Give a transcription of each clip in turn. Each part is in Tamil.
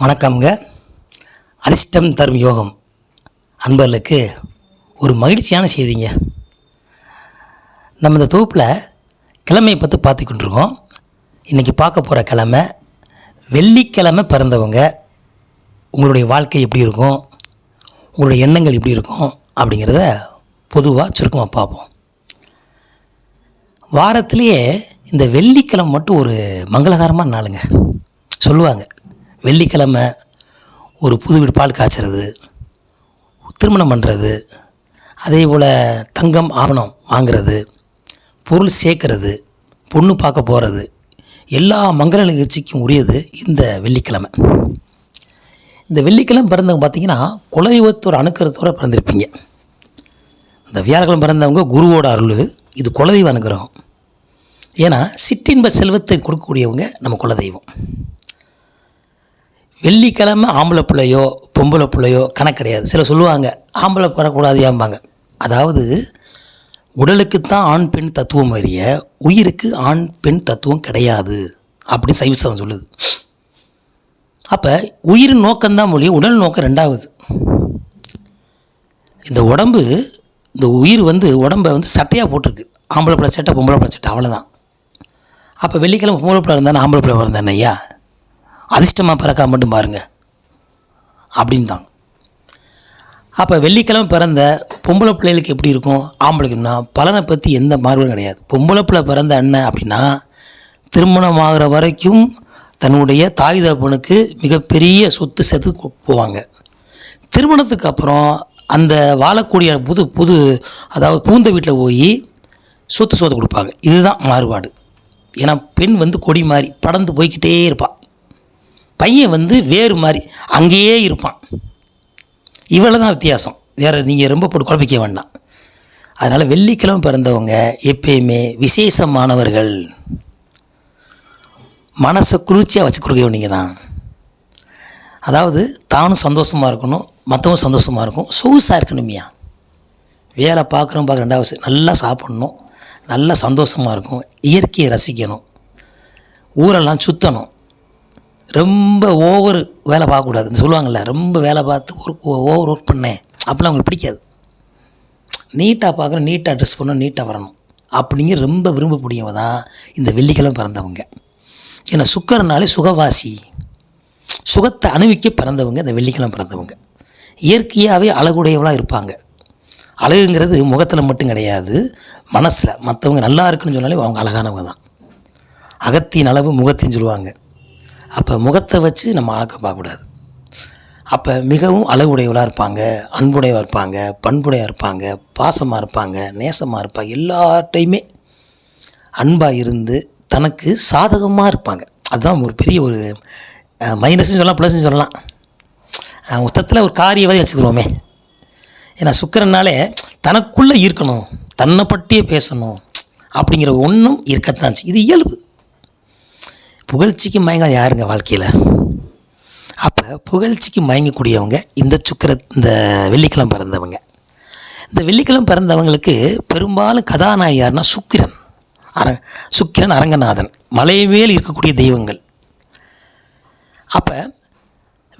வணக்கம்ங்க. அதிர்ஷ்டம் தரும் யோகம். அன்பர்களுக்கு ஒரு மகிழ்ச்சியான செய்திங்க. நம்ம இந்த தொகுப்பில் கிழமையை பற்றி பார்த்து கொண்டிருக்கோம். இன்றைக்கி பார்க்க போகிற கிழமை வெள்ளிக்கிழமை பிறந்தவங்க உங்களுடைய வாழ்க்கை எப்படி இருக்கும்? உங்களுடைய எண்ணங்கள் எப்படி இருக்கும்? அப்படிங்கிறத பொதுவாக சுருக்கமாக பார்ப்போம். வாரத்திலேயே இந்த வெள்ளிக்கிழமை மட்டும் ஒரு மங்களகரமான நாளுங்க. சொல்லுவாங்க. வெள்ளிக்கிழமை ஒரு புது வீடு பால் காய்ச்சறது திருமணம் பண்ணுறது அதே போல் தங்கம் ஆவணம் வாங்குறது பொருள் சேர்க்கறது பொண்ணு பார்க்க போகிறது எல்லா மங்கள நிகழ்ச்சிக்கும் உரியது இந்த வெள்ளிக்கிழமை. இந்த வெள்ளிக்கிழமை பிறந்தவங்க பார்த்தீங்கன்னா குலதெய்வத்தோட அணுக்கிறதோட பிறந்திருப்பீங்க. இந்த வியாழக்கிழமை பிறந்தவங்க குருவோட அருள் இது குலதெய்வ அனுகிரகம் ஏன்னா சிற்றின்ப செல்வத்தை கொடுக்கக்கூடியவங்க நம்ம குலதெய்வம். வெள்ளிக்கிழமை ஆம்பளை பிள்ளையோ பொம்பளை பிள்ளையோ கணக்கு கிடையாது. சிலர் சொல்லுவாங்க ஆம்பளை பெறக்கூடாது ஏம்பாங்க அதாவது உடலுக்குத்தான் ஆண் பெண் தத்துவம் அறிய உயிருக்கு ஆண் பெண் தத்துவம் கிடையாது அப்படின்னு சைவசம் சொல்லுது. அப்போ உயிரின் நோக்கம்தான் மொழி உடல் நோக்கம் ரெண்டாவது. இந்த உடம்பு இந்த உயிர் வந்து உடம்பை வந்து சட்டையாக போட்டிருக்கு. ஆம்பளை பிள்ளை சட்டை பொம்பளை பிள்ளை சட்டை அவ்வளோதான் அப்போ வெள்ளிக்கிழமை பொம்பளை பிள்ளை இருந்தானே ஆம்பளை பிள்ளை பிறந்தானே ஐயா? அதிர்ஷ்டமாக பிறக்கா மட்டும் பாருங்க. அப்படின்னு தான் அப்போ வெள்ளிக்கிழமை பிறந்த பொம்பளை பிள்ளைகளுக்கு எப்படி இருக்கும்? ஆம்பளைக்குன்னா பலனை பற்றி எந்த மாறுபடும் கிடையாது. பொம்பளை பிள்ளை பிறந்த அண்ணன் அப்படின்னா திருமணம் ஆகிற வரைக்கும் தன்னுடைய தாய் தகப்பனுக்கு மிகப்பெரிய சொத்து சேர்த்து போவாங்க. திருமணத்துக்கு அப்புறம் அந்த வாழக்கூடிய புது புது அதாவது பூந்த வீட்டில் போய் சொத்து சொத்து கொடுப்பாங்க. இதுதான் மாறுபாடு. ஏன்னா பெண் வந்து கொடி மாதிரி படந்து போய்க்கிட்டே இருப்பாள் பையன் வந்து வேறு மாதிரி அங்கேயே இருப்பான். இவ்வளோ தான் வித்தியாசம். வேறு நீங்கள் ரொம்ப போட்டு குழப்பிக்க வேண்டாம். அதனால் வெள்ளிக்கிழமை பிறந்தவங்க எப்பயுமே விசேஷமானவர்கள். மனசை குளிர்ச்சியாக வச்சு கொடுக்க வேண்டியங்க தான் அதாவது தானும் சந்தோஷமாக இருக்கணும் மற்றவங்க சந்தோஷமாக இருக்கும். சொகுசாக இருக்கணுமியா வேலை பார்க்குறோம் பார்க்க ரெண்டாவது நல்லா சாப்பிட்ணும் நல்லா சந்தோஷமாக இருக்கும் இயற்கையை ரசிக்கணும். ஊரெல்லாம் சுற்றணும் ரொம்ப ஓவர் வேலை பார்க்கக்கூடாது சொல்லுவாங்கள்ல ரொம்ப வேலை பார்த்து ஒர்க் ஓவர் ஒர்க் பண்ணேன். அப்படிலாம் அவங்களுக்கு பிடிக்காது. நீட்டாக பார்க்கணும் நீட்டாக ட்ரெஸ் பண்ணணும் நீட்டாக வரணும். அப்படிங்க ரொம்ப விரும்பக்கூடியவங்க தான் இந்த வெள்ளிக்கிழமை பிறந்தவங்க. ஏன்னா சுக்கரனாலே சுகவாசி. சுகத்தை அணுவிக்க பிறந்தவங்க இந்த வெள்ளிக்கிழமை பிறந்தவங்க. இயற்கையாகவே அழகுடையவளாக இருப்பாங்க. அழகுங்கிறது முகத்தில் மட்டும் கிடையாது மனசில். மற்றவங்க நல்லா இருக்குன்னு சொன்னாலே அவங்க அழகானவங்க தான். அகத்தின் அளவு முகத்தின்னு சொல்லுவாங்க. அப்போ முகத்தை வச்சு நம்ம ஆக்க பார்க்கக்கூடாது. அப்போ மிகவும் அழகுடையவளாக இருப்பாங்க அன்புடையவாக இருப்பாங்க பண்புடையாக இருப்பாங்க பாசமாக இருப்பாங்க நேசமாக இருப்பாங்க எல்லார்ட்டையுமே அன்பாக இருந்து தனக்கு சாதகமாக இருப்பாங்க. அதுதான் ஒரு பெரிய ஒரு மைனஸ்னு சொல்லலாம் ப்ளஸ்னு சொல்லலாம். அஹ் மொத்தத்தில் ஒரு காரியவாதி வச்சுக்கிறோமே. ஏன்னா சுக்கரனாலே தனக்குள்ளே இருக்கணும் தன்னை பற்றியே பேசணும் அப்படிங்கிற ஒன்றும் இருக்கத்தான் இது இயல்பு. புகழ்ச்சிக்கு மயங்க யாருங்க வாழ்க்கையில்? அப்போ புகழ்ச்சிக்கு மயங்கக்கூடியவங்க இந்த சுக்கர இந்த வெள்ளிக்கிழமை பிறந்தவங்க. இந்த வெள்ளிக்கிழமை பிறந்தவங்களுக்கு பெரும்பாலும் கதாநாயகி யாருன்னா சுக்கிரன். அர சுக்கிரன் அரங்கநாதன். மலை மேல் இருக்கக்கூடிய தெய்வங்கள். அப்போ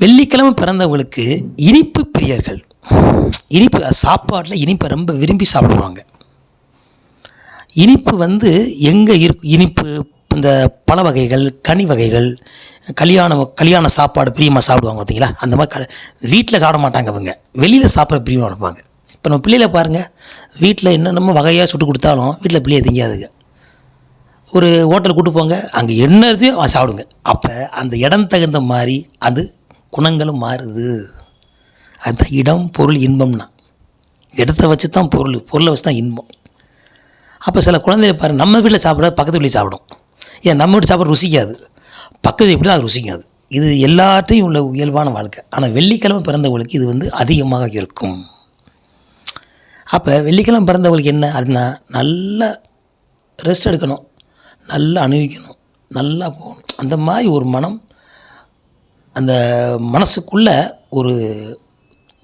வெள்ளிக்கிழமை பிறந்தவங்களுக்கு இனிப்பு பிரியர்கள். இனிப்பு சாப்பாட்டில் இனிப்பை ரொம்ப விரும்பி சாப்பிடுவாங்க. இனிப்பு வந்து எங்கே இருக்கு இனிப்பு இந்த பழ வகைகள் கனி வகைகள் கல்யாணம் கல்யாண சாப்பாடு பிரியமாக சாப்பிடுவாங்க பார்த்தீங்களா? அந்த மாதிரி க வீட்டில் சாப்பிட மாட்டாங்க அவங்க வெளியில் சாப்பிட பிரியமாக இருப்பாங்க. இப்போ நம்ம பிள்ளைகளை பாருங்கள் வீட்டில் என்னென்னமோ வகையாக சுட்டு கொடுத்தாலும் வீட்டில் பிள்ளையை திங்காதுங்க. ஒரு ஹோட்டல் கூட்டு போங்க அங்கே என்ன இருக்கையும் சாப்பிடுங்க. அப்போ அந்த இடம் தகுந்த மாதிரி அது குணங்களும் மாறுது. அதுதான் இடம் பொருள் இன்பம்னா. இடத்த வச்சு தான் பொருள் பொருளை வச்சு தான் இன்பம். அப்போ சில குழந்தைய பாருங்க நம்ம வீட்டில் சாப்பிட பக்கத்து வீட்டில் சாப்பிடும். ஏன் நம்ம வீட்டு சாப்பாடு ருசிக்காது. பக்கத்து எப்படி அது ருசிக்காது. இது எல்லாத்தையும் உள்ள இயல்பான வாழ்க்கை. ஆனால் வெள்ளிக்கிழமை பிறந்தவங்களுக்கு இது வந்து அதிகமாக இருக்கும். அப்போ வெள்ளிக்கிழமை பிறந்தவங்களுக்கு என்ன அப்படின்னா நல்லா ரெஸ்ட் எடுக்கணும். நல்லா அனுபவிக்கணும் நல்லா போகணும். அந்த மாதிரி ஒரு மனம் அந்த மனசுக்குள்ளே ஒரு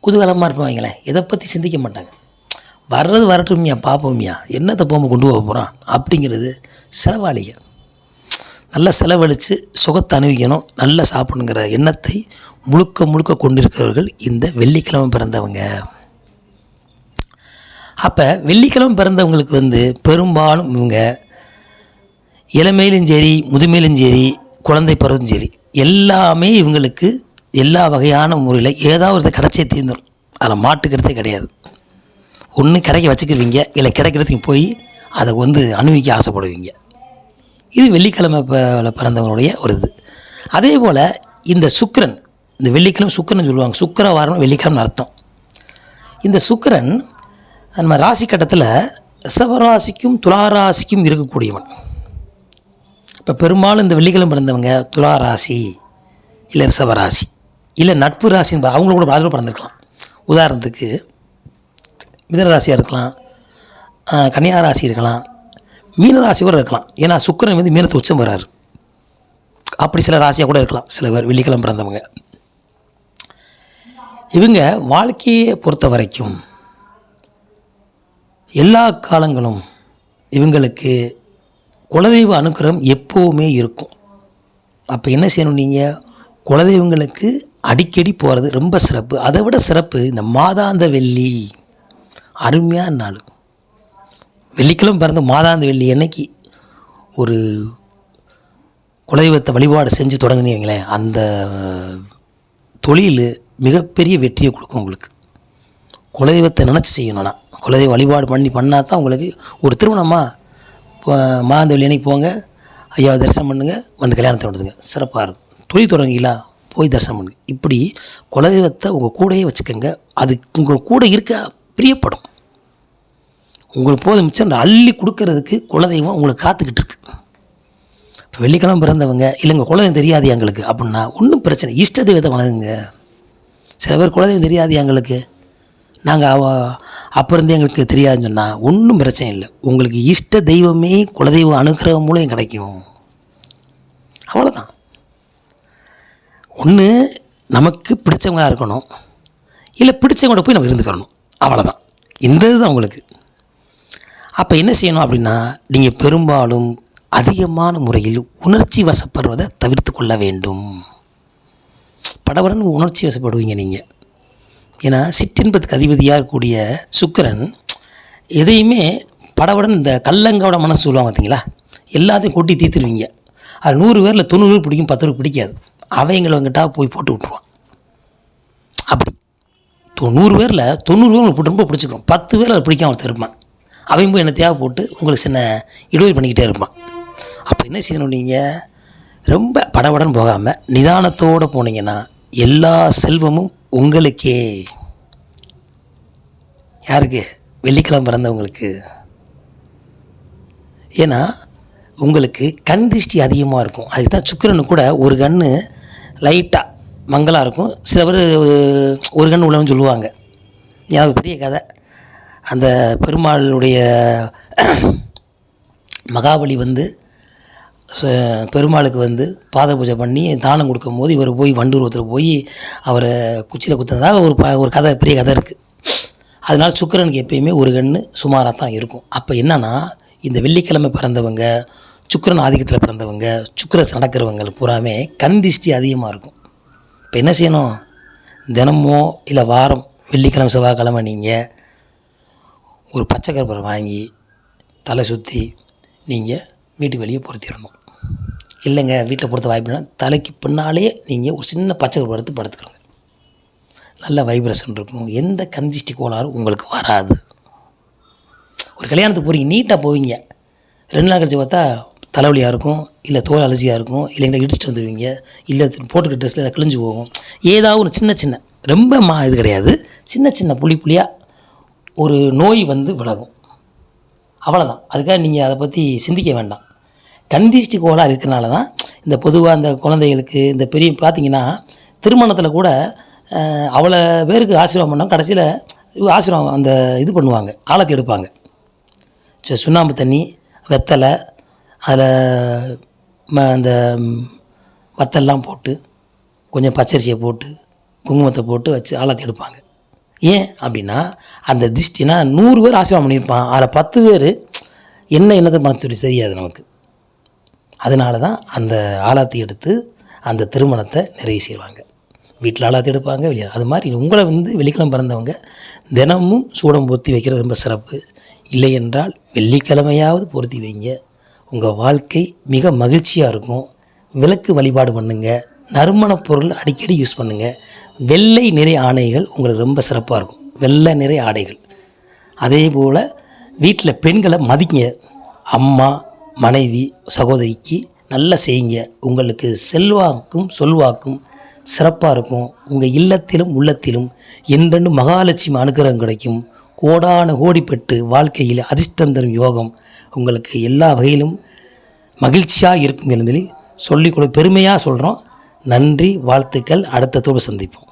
குதூகலமாக இருப்பாங்களேன் எதை பற்றி சிந்திக்க மாட்டாங்க. வர்றது வரட்டும்யா பார்ப்போம்யா என்னத்தை போகாமல் கொண்டு போக போகிறான் அப்படிங்கிறது செலவாளிகள். நல்லா செலவழித்து சுகத்தை அனுபவிக்கணும் நல்லா சாப்பிடணுங்கிற எண்ணத்தை முழுக்க முழுக்க கொண்டிருக்கிறவர்கள் இந்த வெள்ளிக்கிழமை பிறந்தவங்க. அப்போ வெள்ளிக்கிழமை பிறந்தவங்களுக்கு வந்து பெரும்பாலும் இவங்க இளமையிலும் சரி முதுமையிலும் சரி குழந்தை பருவம் சரி எல்லாமே இவங்களுக்கு எல்லா வகையான முறையில் ஏதாவது ஒரு கிடச்சே தீர்ந்துடும் அதில் மாட்டுக்கிறதே கிடையாது. ஒன்று கிடைக்க வச்சுக்கிருவீங்க இல்லை கிடைக்கிறதுக்கு போய் அதை வந்து அனுபவிக்க ஆசைப்படுவீங்க. இது வெள்ளிக்கிழமை ப- பிறந்தவங்களுடைய ஒரு இது. அதே போல் இந்த சுக்கரன் இந்த வெள்ளிக்கிழமை சுக்கிரன் சொல்லுவாங்க. சுக்கிரவாரம் வெள்ளிக்கிழமை அர்த்தம். இந்த சுக்கிரன் நம்ம ராசி கட்டத்தில் ரிஷபராசிக்கும் துளாராசிக்கும் இருக்கக்கூடியவன். இப்போ பெரும்பாலும் இந்த வெள்ளிக்கிழமை பிறந்தவங்க துளாராசி இல்லை ரிசவராசி இல்லை நட்பு ராசின்னு அவங்கள கூட அதில் பிறந்திருக்கலாம். உதாரணத்துக்கு மிதனராசியாக இருக்கலாம் கன்னியாராசி ராசி இருக்கலாம் மீன ராசி கூட இருக்கலாம். ஏன்னா சுக்கிரன் வந்து மீனத்தை உச்சம் வர்றாரு அப்படி சில ராசியாக கூட இருக்கலாம். சில பேர் வெள்ளிக்கிழமை பிறந்தவங்க. இவங்க வாழ்க்கையை பொறுத்த வரைக்கும் எல்லா காலங்களும் இவங்களுக்கு குலதெய்வ அனுக்கிரகம் எப்போவுமே இருக்கும். அப்போ என்ன செய்யணும் நீங்கள் குலதெய்வங்களுக்கு அடிக்கடி போகிறது ரொம்ப சிறப்பு. அதை விட சிறப்பு இந்த மாதாந்த வெள்ளி. அருமையான நாள். வெள்ளிக்கிழமை பிறந்த மாதாந்த வெள்ளி அன்னைக்கு ஒரு குலதெய்வத்தை வழிபாடு செஞ்சு தொடங்கினீங்களேன் அந்த தொழில் மிகப்பெரிய வெற்றியை கொடுக்கும் உங்களுக்கு. குலதெய்வத்தை நினச்சி செய்யணும்னா குலதெய்வ வழிபாடு பண்ணி பண்ணால் தான் உங்களுக்கு ஒரு திருமணமாக இப்போ மாந்த வெள்ளி அன்னைக்கு போங்க ஐயாவை தரிசனம் பண்ணுங்க வந்து கல்யாணத்தை விடுதுங்க சிறப்பாக இருக்கும். தொழில் தொடங்கிங்களா போய் தரிசனம் பண்ணுங்க. இப்படி குலதெய்வத்தை உங்கள் கூடயே வச்சுக்கோங்க. அது உங்கள் கூட இருக்க பிரியப்படும். உங்களுக்கு போதும் மிச்சம் அந்த அள்ளி கொடுக்கறதுக்கு குலதெய்வம் உங்களுக்கு காத்துக்கிட்டு இருக்கு. இப்போ வெள்ளிக்கிழமை பிறந்தவங்க இல்லைங்க குலதெய்வம் தெரியாது எங்களுக்கு அப்படின்னா ஒன்றும் பிரச்சனை. இஷ்ட தெய்வத்தை வணங்குங்க. சில பேர் குலதெய்வம் தெரியாது எங்களுக்கு. நாங்கள் அவ அப்போ இருந்தே எங்களுக்கு தெரியாதுன்னு சொன்னால் ஒன்றும் பிரச்சனை இல்லை. உங்களுக்கு இஷ்ட தெய்வமே குலதெய்வம் அனுக்கிரகம் மூலம் கிடைக்கும். அவ்வளோதான் ஒன்று நமக்கு பிடிச்சவங்களாக இருக்கணும். இல்லை பிடிச்சவங்களோட போய் நம்ம இருந்துக்கிறணும். அவ்வளோதான் இந்த இதுதான் உங்களுக்கு. அப்போ என்ன செய்யணும் அப்படின்னா நீங்கள் பெரும்பாலும் அதிகமான முறையில் உணர்ச்சி வசப்படுவதை தவிர்த்து கொள்ள வேண்டும். படபடன்னு உணர்ச்சி வசப்படுவீங்க நீங்கள் ஏன்னா சிற்றின்பத்துக்கு அதிபதியாக இருக்கக்கூடிய சுக்கிரன் எதையுமே படவுடன் இந்த கல்லங்கோட மனசு சொல்லுவாங்க பார்த்தீங்களா எல்லாத்தையும் கொட்டி தீர்த்துருவீங்க. அது நூறு பேரில் தொண்ணூறு பேர் பிடிக்கும் பத்து பேர் பிடிக்காது. அவங்களவங்கிட்ட போய் போட்டு விட்ருவான் அப்படி தொண்ணூறு பேரில் தொண்ணூறு பேர் உங்களுக்கு ரொம்ப பிடிச்சிக்கிறோம் பத்து பேர் அதை பிடிக்காம ஒருத்தன் இருப்பான். அவன் போய் என்ன தேவை போட்டு உங்களுக்கு சின்ன இடைவெளி பண்ணிக்கிட்டே இருப்பான். அப்போ என்ன செய்யணும் நீங்கள் ரொம்ப படபடன்னு போகாமல் நிதானத்தோடு போனீங்கன்னா எல்லா செல்வமும் உங்களுக்கே. யாருக்கு? வெள்ளிக்கிழமை பிறந்தவங்களுக்கு. ஏன்னா உங்களுக்கு கண் திருஷ்டி அதிகமாக இருக்கும். அதுக்கு தான் சுக்கரனு கூட ஒரு கன்று லைட்டாக மங்கலாக இருக்கும். சில பேர் ஒரு கன்று உள்ளவன்னு சொல்லுவாங்க. எனக்கு பெரிய கதை. அந்த பெருமாளுடைய மகாபலி வந்து ச- பெருமாளுக்கு வந்து பாத பூஜை பண்ணி தானம் கொடுக்கும்போது இவர் போய் வண்டூர்வத்தில் போய் அவரை குச்சியில் குத்துனதாக ஒரு ப ஒரு கதை பெரிய கதை இருக்குது அதனால் சுக்கரனுக்கு எப்பயுமே ஒரு கண்ணு சுமாராக தான் இருக்கும். அப்போ என்னன்னா இந்த வெள்ளிக்கிழமை பிறந்தவங்க சுக்கிரன் ஆதிக்கத்தில் பிறந்தவங்க சுக்கரஸ் நடக்கிறவங்க பூராமே கண் திஷ்டி அதிகமாக இருக்கும். இப்போ என்ன செய்யணும்? தினமோ இல்லை வாரம் வெள்ளிக்கிழமை செவ்வாய்க்கிழமை நீங்கள் ஒரு பச்சை கருப்பரை வாங்கி தலை சுற்றி நீங்கள் வீட்டுக்கு வெளியே பொருத்திடணும் இல்லைங்க வீட்டில் பொறுத்த வாய்ப்புனா தலைக்கு பின்னாலே நீங்கள் ஒரு சின்ன பச்சை கருப்பை எடுத்து படுத்துக்கிறோங்க நல்ல வைப்ரேஷன் இருக்கும். எந்த கண்திஷ்டி கோளாறும் உங்களுக்கு வராது. ஒரு கல்யாணத்துக்கு போகிறீங்க நீட்டாக போவீங்க. ரெண்டு நாள் கழிச்சு பார்த்தா தலைவலியாக இருக்கும் இல்லை தோல் அலர்ஜியாக இருக்கும் இல்லைங்களா இடிச்சிட்டு வந்துடுவீங்க இல்லை போட்டுக்கிற ட்ரெஸ்ஸில் கிழிஞ்சு போகும். ஏதாவது ஒரு சின்ன சின்ன ரொம்ப மா இது கிடையாது. சின்ன சின்ன புளி புளியாக ஒரு நோய் வந்து விலகும். அவ்வளோதான் அதுக்காக நீங்கள் அதை பற்றி சிந்திக்க வேண்டாம். கந்திஷ்டி கோளாறு இருக்கிறனால தான் இந்த பொதுவாக இந்த குழந்தைகளுக்கு இந்த பெரிய பார்த்திங்கன்னா திருமணத்தில் கூட அவ்வளோ பேருக்கு ஆசீர்வாதம் பண்ணால் கடைசியில் ஆசீர்வாதம் அந்த இது பண்ணுவாங்க. ஆழத்தை எடுப்பாங்க. சு- சுண்ணாம்பு தண்ணி வெத்தலை அதில் ம அந்த வத்தல்லாம் போட்டு கொஞ்சம் பச்சரிசியை போட்டு குங்குமத்தை போட்டு வச்சு ஆழத்தை எடுப்பாங்க. ஏன் அப்படின்னா அந்த திஷ்டினா நூறு பேர் ஆசீர்வாதம் பண்ணியிருப்பான். அதில் பத்து பேர் என்ன என்னத்தை பண்ண தெரியாது நமக்கு. அதனால தான் அந்த ஆலாத்தி எடுத்து அந்த திருமணத்தை நிறைவு செய்வாங்க. வீட்டில் ஆலாத்தி எடுப்பாங்க வெளியே. அது மாதிரி உங்களை வந்து வெள்ளிக்கிழமை பிறந்தவங்க தினமும் சூடம் பொருத்தி வைக்கிறது ரொம்ப சிறப்பு. இல்லை என்றால் வெள்ளிக்கிழமையாவது பொருத்தி வைங்க. உங்கள் வாழ்க்கை மிக மகிழ்ச்சியாக இருக்கும். விளக்கு வழிபாடு பண்ணுங்கள் நறுமணப் பொருள் அடிக்கடி யூஸ் பண்ணுங்கள் வெள்ளை நிறை ஆடைகள் உங்களுக்கு ரொம்ப சிறப்பாக இருக்கும். வெள்ளை நிறை ஆடைகள். அதே போல் வீட்டில் பெண்களை மதிங்க. அம்மா மனைவி சகோதரிக்கு நல்லா செய்யுங்க. உங்களுக்கு செல்வாக்கும் சொல்வாக்கும் சிறப்பாக இருக்கும். உங்கள் இல்லத்திலும் உள்ளத்திலும் என்றென்று மகாலட்சுமி அனுகிரகம் கிடைக்கும். கோடான கோடி பெற்று வாழ்க்கையில் அதிர்ஷ்டம் தரும் யோகம் உங்களுக்கு எல்லா வகையிலும் மகிழ்ச்சியாக இருக்கும் என்பதில் சொல்லிக் கொடு. பெருமையாக சொல்கிறோம் நன்றி வாழ்த்துக்கள். அடுத்த தோடு சந்திப்போம்.